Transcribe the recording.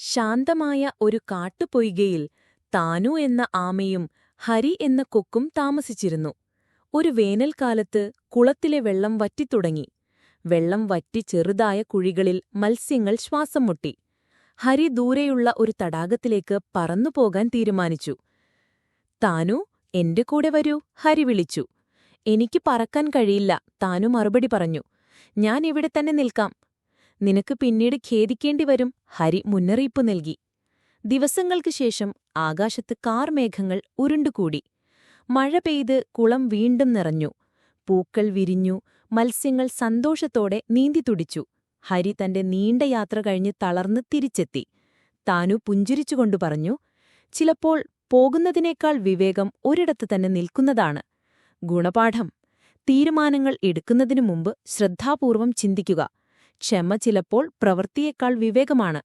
ശാന്തമായ ഒരു കാട്ടുപൊയ്കയിൽ താനു എന്ന ആമയും ഹരി എന്ന കൊക്കും താമസിച്ചിരുന്നു. ഒരു വേനൽക്കാലത്ത് കുളത്തിലെ വെള്ളം വറ്റിത്തുടങ്ങി. വെള്ളം വറ്റി ചെറുതായ കുഴികളിൽ മത്സ്യങ്ങൾ ശ്വാസം മുട്ടി ഹരി ദൂരെയുള്ള ഒരു തടാകത്തിലേക്ക് പറന്നുപോകാൻ തീരുമാനിച്ചു. താനു എന്റെ കൂടെ വരൂ ഹരി വിളിച്ചു. എനിക്ക് പറക്കാൻ കഴിയില്ല താനു മറുപടി പറഞ്ഞു. ഞാൻ ഇവിടെ തന്നെ നിൽക്കാം. നിനക്ക് പിന്നീട് ഖേദിക്കേണ്ടി വരും ഹരി മുന്നറിയിപ്പ് നൽകി. ദിവസങ്ങൾക്ക് ശേഷം ആകാശത്ത് കാർമേഘങ്ങൾ ഉരുണ്ടുകൂടി. മഴ പെയ്ത് കുളം വീണ്ടും നിറഞ്ഞു. പൂക്കൾ വിരിഞ്ഞു. മത്സ്യങ്ങൾ സന്തോഷത്തോടെ നീന്തിത്തുടിച്ചു ഹരി തന്റെ നീണ്ട യാത്ര കഴിഞ്ഞ് തളർന്ന് തിരിച്ചെത്തി. താനു പുഞ്ചിരിച്ചുകൊണ്ടു പറഞ്ഞു ചിലപ്പോൾ പോകുന്നതിനേക്കാൾ വിവേകം ഒരിടത്ത് തന്നെ നിൽക്കുന്നതാണ്. ഗുണപാഠം. തീരുമാനങ്ങൾ എടുക്കുന്നതിനു മുമ്പ് ശ്രദ്ധാപൂർവം ചിന്തിക്കുക. ക്ഷമ ചിലപ്പോൾ പ്രവൃത്തിയേക്കാൾ വിവേകമാണ്